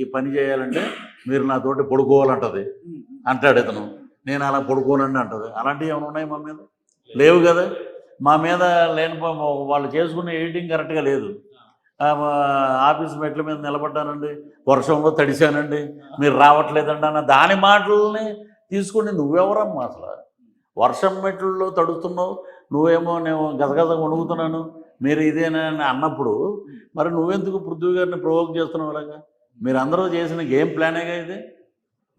ఈ పని చేయాలంటే మీరు నాతోటి పడుకోవాలంటది. అంటాడు ఇతను. నేను అలా పడుకోనండి అంటది. అలాంటివి ఏమైనా ఉన్నాయి మా మీద? లేవు కదా. మా మీద లేని వాళ్ళు చేసుకునే ఎడిటింగ్ కరెక్ట్గా లేదు. ఆఫీస్ మెట్ల మీద నిలబడ్డానండి. వర్షంలో తడిశానండి. మీరు రావట్లేదండి అన్న దాని మాటలని తీసుకుని నువ్వెవరమ్మా అసలు? వర్షం మెట్లలో తడుస్తున్నావు. నువ్వేమో నేను గజగజ వణుకుతున్నాను. మీరు ఇదేనా అని అన్నప్పుడు మరి నువ్వెందుకు పృథ్వీ గారిని ప్రొవోక్ చేస్తున్నావు అలాగా మీరు అందరూ చేసిన గేమ్ ప్లానేగా ఇది?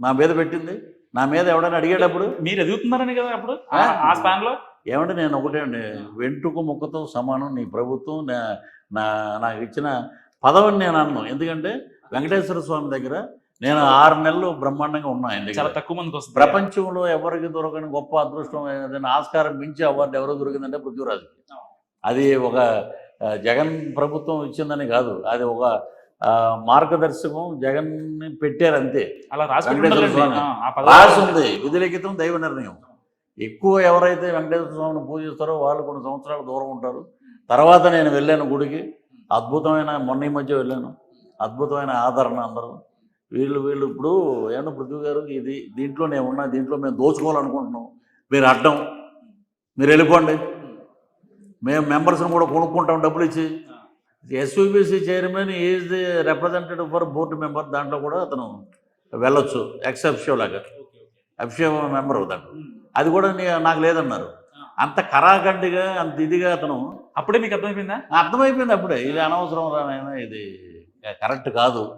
నా మీద పెట్టింది? నా మీద ఎవడైనా అడిగేటప్పుడు? మీరు ఎదుగుతున్నారని కదా అప్పుడు? ఆ- ఆ స్పాన్లో? ఏమంటే నేను ఒకటే అండి వెంట్రుక ముక్కతో సమానం నీ ప్రభుత్వం నా- నా నాకు ఇచ్చిన పదవిని నేను అన్నాను ఎందుకంటే వెంకటేశ్వర స్వామి దగ్గర నేను ఆరు నెలలు బ్రహ్మాండంగా ఉన్నా ఆయన చాలా తక్కువ మందికి వస్తుంది. ప్రపంచంలో ఎవరికి దొరకని గొప్ప అదృష్టం ఏదైనా ఆస్కారం మించి అవార్డు ఎవరో దొరికిందంటే పృథ్వీరాజుకి. అది ఒక జగన్ ప్రభుత్వం ఇచ్చిందని కాదు. అది ఒక మార్గదర్శకం జగన్ పెట్టారు అంతే అలా రాసి వెంకటేశ్వర పెట్టుకుంటారులేండి. స్వామి. ఆ, ఆ పదవి- రాసి ఉంది విధిలిఖితం దైవ నిర్ణయం. ఎక్కువ ఎవరైతే వెంకటేశ్వర స్వామిని పూజిస్తారో వాళ్ళు కొన్ని సంవత్సరాలు దూరం ఉంటారు. తర్వాత నేను వెళ్ళాను గుడికి. అద్భుతమైన మొన్న ఈ మధ్య వెళ్ళాను. అద్భుతమైన ఆదరణ అందరూ. వీళ్ళు వీళ్ళు ఇప్పుడు ఏమన్నా పృథ్వీ గారు ఇది దీంట్లో నేను ఉన్నా దీంట్లో మేము దోచుకోవాలనుకుంటున్నాం. మీరు అడ్డం. మీరు వెళ్ళిపోండి. మేము మెంబర్స్ని కూడా కొనుక్కుంటాం డబ్బులు ఇచ్చి SUBC chairman is the representative for board member దాంట్లో కూడా అతను వెళ్ళొచ్చు. ఎక్స్ అఫిషియో లాగా అఫిషియో మెంబర్ అవుతాడు అది కూడా నాకు లేదన్నారు. అంత కరాఖండిగా అంత ఇదిగా అతను అప్పుడే మీకు అర్థమైపోయిందా? అర్థమైపోయింది అప్పుడే. ఇది అనవసరం రానైనా ఇది కరెక్ట్ కాదు.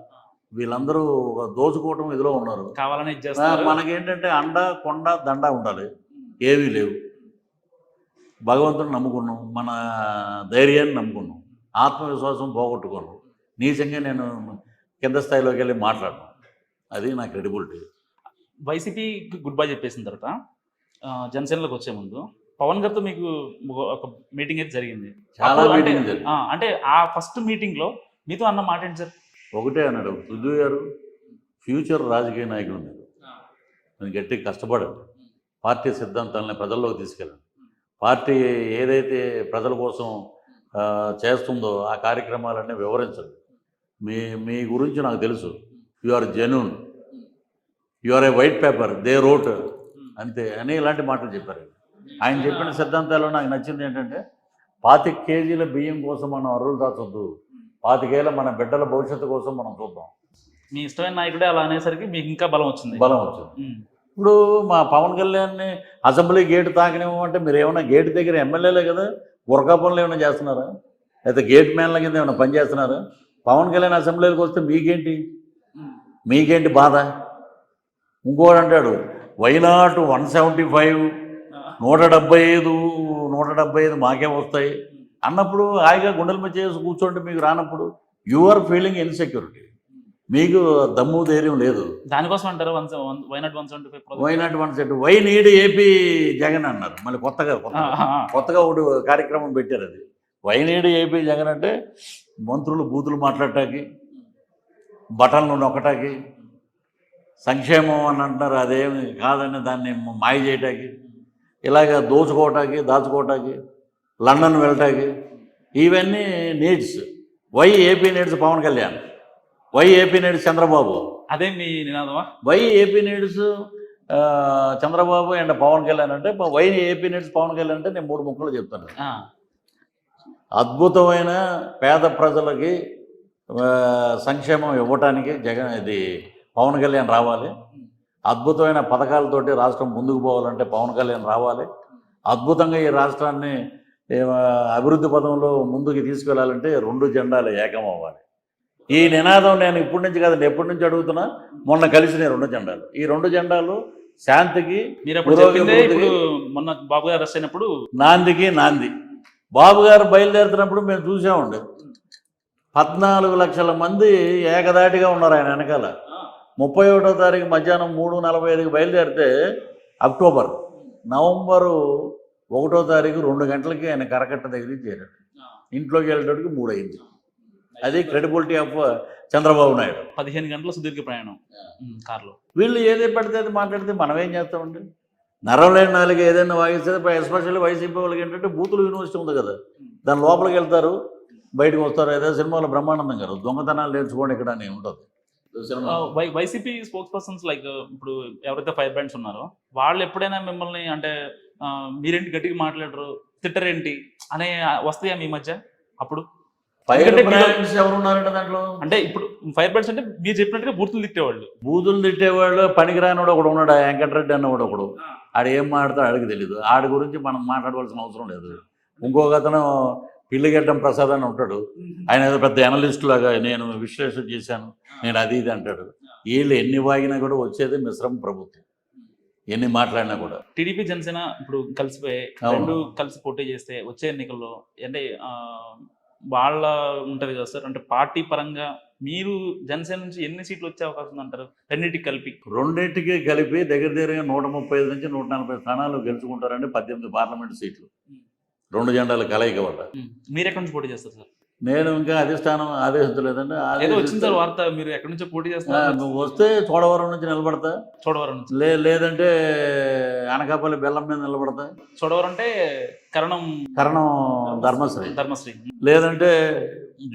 వీళ్ళందరూ ఒక దోచుకోవటం ఇదిలో ఉన్నారు. కావాలని మనకేంటంటే అండ కొండ దండ ఉండాలి. ఏమీ లేవు. భగవంతుని నమ్ముకున్నాం. మన ధైర్యాన్ని నమ్ముకున్నాం. ఆత్మవిశ్వాసం పోగొట్టుకున్నాం నీచంగా నేను కింద స్థాయిలోకి వెళ్ళి మాట్లాడను. అది నా క్రెడిబిలిటీ. వైసీపీ గుడ్ బై చెప్పేసిన తర్వాత జనసేనలోకి వచ్చే ముందు పవన్ గారితో మీకు ఒక- మీటింగ్ అయితే జరిగింది. చాలా మీటింగ్ అంటే ఆ ఫస్ట్ మీటింగ్లో మీతో అన్న మాట ఏంటి సార్? ఒకటే అన్నాడు పృథ్వీ గారు ఫ్యూచర్ రాజకీయ నాయకుడు మీరు. నేను గట్టి కష్టపడండి పార్టీ సిద్ధాంతాలని ప్రజల్లోకి తీసుకెళ్ళండి పార్టీ ఏదైతే ప్రజల కోసం చేస్తుందో ఆ కార్యక్రమాలన్నీ వివరించండి మీ మీ గురించి నాకు తెలుసు. You are genuine you are a white paper they wrote అంతే. అని ఇలాంటి మాటలు చెప్పారు. ఆయన చెప్పిన సిద్ధాంతాలు నాకు నచ్చింది ఏంటంటే పాతిక కేజీల బియ్యం కోసం మనం అరువులు దాచొద్దు. పాతికేళ్ళ మన బిడ్డల భవిష్యత్తు కోసం మనం చూద్దాం. మీ ఇష్టమైన నాయకుడే అలా అనేసరికి మీకు ఇంకా బలం వచ్చింది. బలం వచ్చింది. ఇప్పుడు మా పవన్ కళ్యాణ్ని అసెంబ్లీ గేటు తాకనివ్వమంటే మీరు ఏమైనా గేటు దగ్గర ఎమ్మెల్యేలే కదా? గురకా పనులు ఏమైనా చేస్తున్నారా? లేకపోతే గేట్ మ్యాన్ల కింద ఏమైనా పని చేస్తున్నారా? పవన్ కళ్యాణ్ అసెంబ్లీకి వస్తే మీకేంటి? మీకేంటి బాధ? ఇంకోటి అంటాడు వైనాట్ వన్ సెవెంటీ ఫైవ్ నూట డెబ్బై ఐదు నూట డెబ్బై ఐదు మాకే వస్తాయి. అన్నప్పుడు హాయిగా గుండెల మధ్య చేసి కూర్చోండి మీకు రానప్పుడు యు ఆర్ ఫీలింగ్ ఇన్సెక్యూరిటీ. మీకు దమ్ము ధైర్యం లేదు. దానికోసం అంటారు one why not one seventy five one set why need AP Jagan అన్నారు. మళ్ళీ కొత్తగా కొత్తగా కొత్తగా ఒకటి కార్యక్రమం పెట్టారు అది. వై నీడ్ ఏపీ జగన్ అంటే మంత్రులు బూతులు మాట్లాడటానికి బటన్లు నొక్కటానికి సంక్షేమం అని అంటున్నారు అదేమి కాదని దాన్ని మాయ చేయటానికి ఇలాగ దోచుకోవటానికి దాచుకోవటానికి లండన్ వెళ్ళటానికి ఇవన్నీ needs why AP needs Pawan Kalyan? Why AP needs Chandrababu? అదే మీ నినాదమా? Why AP needs Chandrababu and Pawan Kalyan అంటే why AP needs Pawan Kalyan అంటే నేను మూడు ముక్కలు చెప్తాను. అద్భుతమైన పేద ప్రజలకి సంక్షేమం ఇవ్వటానికి జగన్ ఇది పవన్ కళ్యాణ్ రావాలి. అద్భుతమైన పథకాలతోటి రాష్ట్రం ముందుకు పోవాలంటే పవన్ కళ్యాణ్ రావాలి. అద్భుతంగా ఈ రాష్ట్రాన్ని అభివృద్ధి పదంలో ముందుకు తీసుకెళ్ళాలంటే రెండు జెండాలు ఏకం అవ్వాలి ఈ నినాదం నేను ఇప్పటి నుంచి కాదండి ఎప్పటి నుంచి అడుగుతున్నా మొన్న కలిసిన రెండు జెండాలు. ఈ రెండు జెండాలు శాంతికి మొన్న బాబు గారు అరెస్ట్ అయినప్పుడు నాందికి నాంది. బాబు గారు బయలుదేరుతున్నప్పుడు మేము చూసామండి. పద్నాలుగు లక్షల మంది ఏకదాటిగా ఉన్నారు ఆయన వెనకాల. ముప్పై ఒకటో తారీఖు మధ్యాహ్నం మూడు నలభై ఐదుకి బయలుదేరితే అక్టోబర్ నవంబరు ఒకటో తారీఖు రెండు గంటలకి ఆయన కరకట్ట దగ్గరికి చేరాడు. ఇంట్లోకి వెళ్ళేటప్పటికి మూడు అయింది అది క్రెడిబిలిటీ ఆఫ్ చంద్రబాబు నాయుడు. పదిహేను గంటల సుదీర్ఘ ప్రయాణం. కార్లో వీళ్ళు ఏది పడితే అది మాట్లాడితే మనం ఏం చేస్తామండి? నరవలేని నాలుగు ఏదైనా వాయిస్తే ఎస్పెషల్లీ వైసీపీ వాళ్ళకి ఏంటంటే బూతులు యూనివర్సిటీ ఉంది కదా. దాని లోపలికి వెళ్తారు బయటకు వస్తారు. ఏదో సినిమాలో బ్రహ్మానందం గారు దొంగతనాలు నేర్చుకోండి ఇక్కడ అని ఉంటుంది. Cinema. Y YCP spokespersons like ఇప్పుడు ఎవరైతే ఫైర్ బ్రాండ్స్ ఉన్నారో వాళ్ళు ఎప్పుడైనా మిమ్మల్ని అంటే మీరేంటి గట్టిగా మాట్లాడరు తిట్టరేంటి అనే వస్తాయా మీ మధ్య అప్పుడు? దాంట్లో? అంటే ఇప్పుడు ఫైర్ బ్రాండ్స్ అంటే మీరు చెప్పినట్టుగా బూతులు తిట్టేవాళ్ళు. బూతులు తిట్టేవాళ్ళు పనికిరానివాడు ఒకడు ఉన్నాడు ఆ వెంకటరెడ్డి అన్నవాడు ఒకడు. ఆడు ఏం మాట్లాడతాడు ఆడికి తెలియదు ఆడి గురించి మనం మాట్లాడవలసిన అవసరం లేదు. ఇంకొక అతను పిల్లిగడ్డం ప్రసాద్ అని ఉంటాడు. ఆయన ఏదో పెద్ద అనలిస్ట్ లాగా నేను విశ్లేషణ చేశాను. నేను అది ఇది అంటాడు. వీళ్ళు ఎన్ని వాగినా కూడా వచ్చేది మిశ్రమ ప్రభుత్వం. ఎన్ని మాట్లాడినా కూడా. టీడీపీ జనసేన ఇప్పుడు కలిసిపోయి. రెండు కలిసి పోటీ చేస్తే వచ్చే ఎన్నికల్లో అంటే వాళ్ళ ఉంటది కదా సార్? అంటే పార్టీ పరంగా మీరు జనసేన నుంచి ఎన్ని సీట్లు వచ్చే అవకాశం ఉందంటారు? రెండింటికి కలిపి. రెండింటికి కలిపి దగ్గర దగ్గరగా నూట ముప్పై ఐదు నుంచి నూట నలభై స్థానాలు గెలుచుకుంటారండి పద్దెనిమిది పార్లమెంట్ సీట్లు. రెండు జెండాల కలయిక వల్ల. మీరు ఎక్కడి నుంచి పోటీ చేస్తారు సార్? నేను ఇంకా అధిష్టానం ఆదేశించలేదండి ఏదో వచ్చింది సార్ వార్త మీరు ఎక్కడి నుంచో పోటీ చేస్తారు? వస్తే చోడవరం నుంచి నిలబడతా. చోడవరం నుంచి. లే లేదంటే అనకాపల్లి బెల్లం మీద నిలబడతా. చోడవరం అంటే కరణం కరణం ధర్మశ్రీ. ధర్మశ్రీ. లేదంటే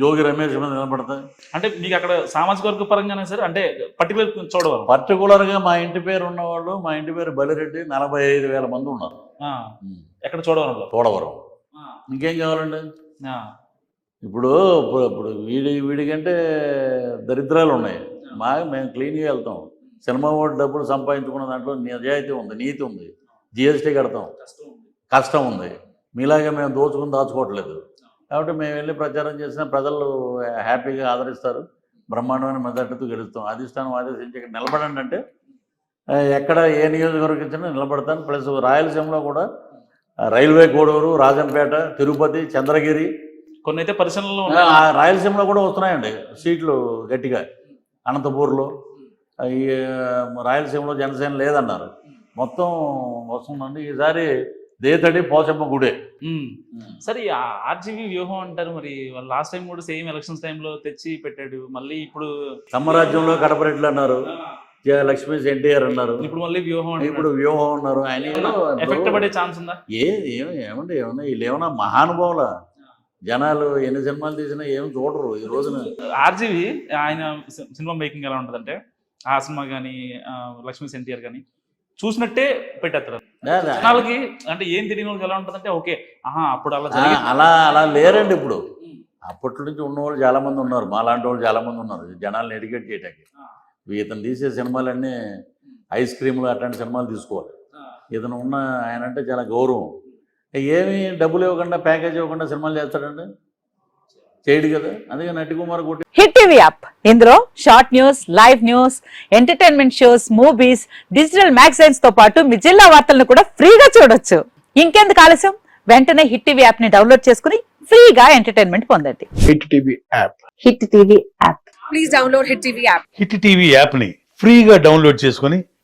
జోగి రమేష్ మీద నిలబడతా. అంటే మీకు అక్కడ సామాజిక వర్గ పరంగానే సార్ అంటే పర్టికులర్ చోడవరం. పర్టికులర్గా మా ఇంటి పేరు ఉన్నవాళ్ళు మా ఇంటి పేరు బలిరెడ్డి నలభై ఐదు వేల మంది ఉన్నారు. ఎక్కడ చోడవరం. ఆ, ఇంకేం కావాలండి? ఇప్పుడు ఇప్పుడు ఇప్పుడు వీడి వీడికంటే దరిద్రాలు ఉన్నాయి మా మేము క్లీన్గా వెళ్తాం. సినిమా ఓటు డబ్బులు సంపాదించుకున్న దాంట్లో నిజాయితీ ఉంది నీతి ఉంది. జిఎస్టీ కడతాం. కష్టం ఉంది. మీలాగే మేము దోచుకుని దాచుకోవట్లేదు. కాబట్టి మేము వెళ్ళి ప్రచారం చేసిన ప్రజలు హ్యాపీగా ఆదరిస్తారు. బ్రహ్మాండమైన మెజార్టీతో గెలుస్తాం. అధిష్టానం ఆదేశించి ఇక్కడ నిలబడండి అంటే ఎక్కడ ఏ నియోజకవర్గం ఇచ్చినా నిలబడతాను. ప్లస్ రాయలసీమలో కూడా రైల్వే కోడూరు రాజంపేట తిరుపతి చంద్రగిరి కొన్ని అయితే పరిశ్రమలు రాయలసీమలో కూడా వస్తున్నాయండి సీట్లు గట్టిగా. అనంతపూర్లో. ఈ రాయలసీమలో జనసేన లేదన్నారు. మొత్తం వస్తుందండి. ఈసారి దేతడి పోచమ్మ గుడే. సరే ఆర్జీవీ వ్యూహం అంటారు మరి. లాస్ట్ టైం కూడా సేమ్ ఎలక్షన్స్ టైంలో తెచ్చి పెట్టాడు. మళ్ళీ ఇప్పుడు సమ్మరాజ్యంలో కడపరెడ్లు అన్నారు. జ- లక్ష్మీ ఎన్టీఆర్ అన్నారు. ఇప్పుడు మళ్ళీ వ్యూహం ఇప్పుడు వ్యూహం అన్నారు. ఆయన ఎఫెక్ట్ పడే ఛాన్స్ ఉందా? ఏం- ఏమండి ఏమన్నా వీళ్ళు ఏమన్నా మహానుభావుల? జనాలు ఎన్ని సినిమాలు తీసినా ఏం చూడరు ఈ రోజున. ఆర్జీవి ఆయన సినిమా మేకింగ్ ఎలా ఉంటుందంటే ఆ సినిమా కానీ లక్ష్మీ ఎన్టీఆర్ కానీ చూసినట్టే పెట్టేస్తారు. జనాలకి అంటే ఏం తెలియని వాళ్ళకి ఎలా ఉంటుందంటే ఓకే ఆహా అప్పుడు అలా అలా అలా లేరండి ఇప్పుడు. అప్పటి నుంచి ఉన్నవాళ్ళు చాలా మంది ఉన్నారు మాలాంటి వాళ్ళు చాలా మంది ఉన్నారు. జనాల్ని ఎడ్యుకేట్ చేయడానికి ఇతను తీసే సినిమాలన్నీ ఐస్ క్రీమ్లు అట్లాంటి సినిమాలు తీసుకోవాలి. ఇతను ఉన్న ఆయన అంటే చాలా గౌరవం. ఏమి డబ్బులు ఇవ్వకుండా ప్యాకేజ్ ఇవ్వకుండా సినిమాలు చేస్తాడండి? చేయడు కదా. అందుకే నటి కుమార్ కొట్టి హిట్ టీవీ యాప్. ఇందులో short news live news entertainment shows movies digital మ్యాగజైన్స్తో పాటు మీ జిల్లా వార్తలను కూడా ఫ్రీగా చూడొచ్చు. ఇంకెందుకు ఆలస్యం? వెంటనే హిట్ టీవీ యాప్ని డౌన్లోడ్ చేసుకుని ఫ్రీగా ఎంటర్టైన్మెంట్ పొందండి. Hit TV app. Hit TV app. Please download Hit TV app. Hit TV యాప్ని ఫ్రీగా డౌన్లోడ్ చేసుకొని